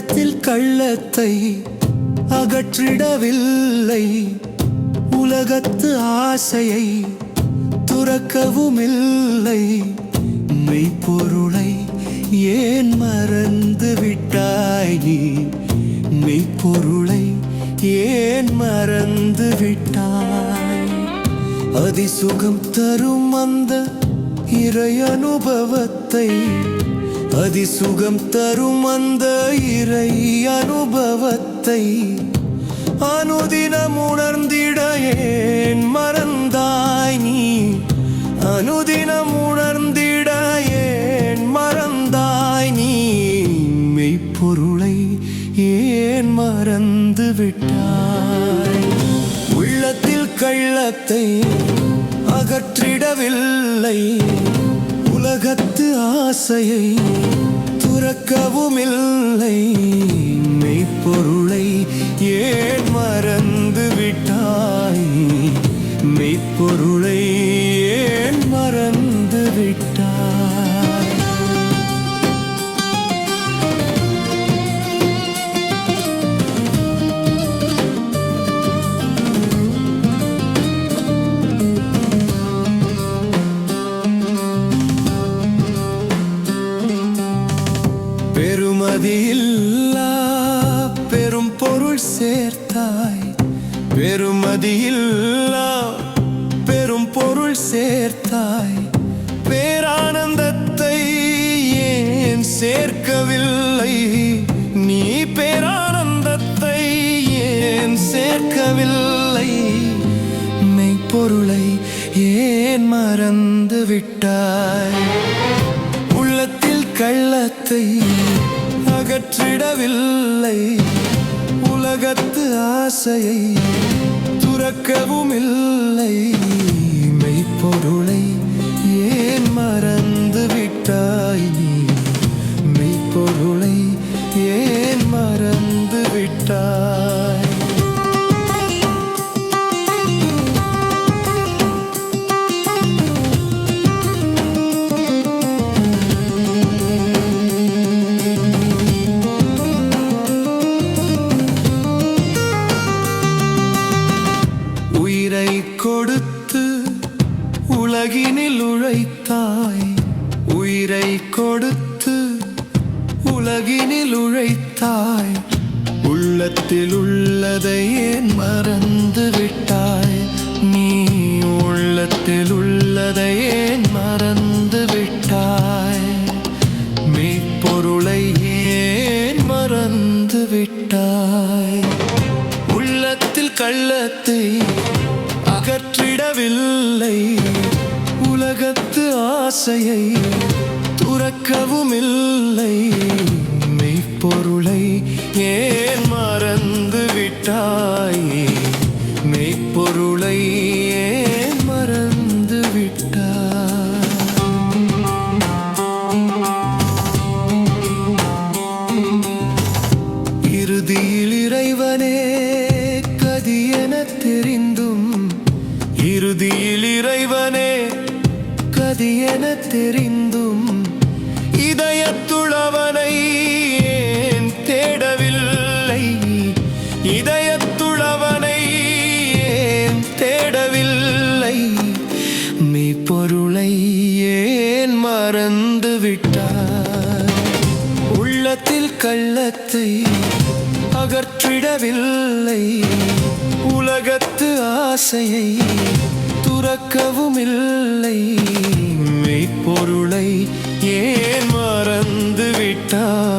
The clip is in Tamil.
கள்ளத்தை அகற்றிடவில்லை. உலகத்து ஆசையை துறக்கவும் இல்லை மெய்ப்பொருளை ஏன் மறந்து விட்டாய் நீ? மெய்ப்பொருளை ஏன் மறந்து விட்டாய் அதிசுகம் தரும் அந்த இறை அனுபவத்தை அதிசுகம் தரும் அந்த இறை அனுபவத்தை அனுதினம் உணர்ந்திட ஏன் மறந்தாய் நீ? அனுதினம் உணர்ந்திட ஏன் மறந்தாய் நீ? மெய்ப்பொருளை ஏன் மறந்து விட்டாய்? உள்ளத்தில் கள்ளத்தை அகற்றிடவில்லை. உலகத்து ஆசையை துறக்கவும் இல்லை மெய்ப்பொருளை ஏன் மறந்து விட்டாய்? மெய்ப்பொருளை ஏன் மறந்து விட்டாய்? பெருமதியில்லா பெரும் பொருள் சேர்த்தாய். பெருமதியில்லா பெரும் பொருள் சேர்த்தாய். பேரானந்தத்தை ஏன் சேர்க்கவில்லை? நீ பேரானந்தத்தை ஏன் சேர்க்கவில்லை? மெய்ப்பொருளை ஏன் மறந்து விட்டாய் உள்ளத்தில் கள்ளத்தை அகற்றிடவில்லை உலகத்து ஆசையை துறக்கவும் இல்லை மெய்ப்பொருளை ஏன் மற உலகினில் உழைத்தாய் உயிரை கொடுத்து உலகினில் உழைத்தாய் உள்ளத்தில் உள்ளதை ஏன் மறந்து விட்டாய்? நீ உள்ளத்தில் உள்ளதை ஏன் மறந்து விட்டாய்? மெய்ப்பொருளை ஏன் மறந்து விட்டாய்? உள்ளத்தில் கள்ளத்தை அகற்றிடவில்லை. உலகத்து ஆசையை துறக்கவும் இல்லை மெய்ப்பொருளை ஏன் மறந்து விட்டாய் மெய்ப்பொருளை ஏன் மறந்து விட்டாய் இறுதியில் இறைவனே கதி என தெரிந்தும் இதயத்துளவனை ஏன் தேடவில்லை? இதயத்துளவனை ஏன் தேடவில்லை? மெய்ப்பொருளை ஏன் மறந்து விட்டார் உள்ளத்தில் கள்ளத்தை அகற்றிடவில்லை. உலகத்து ஆசையை துறக்கவும் இல்லை பொருளை ஏன் மறந்து விட்டாய்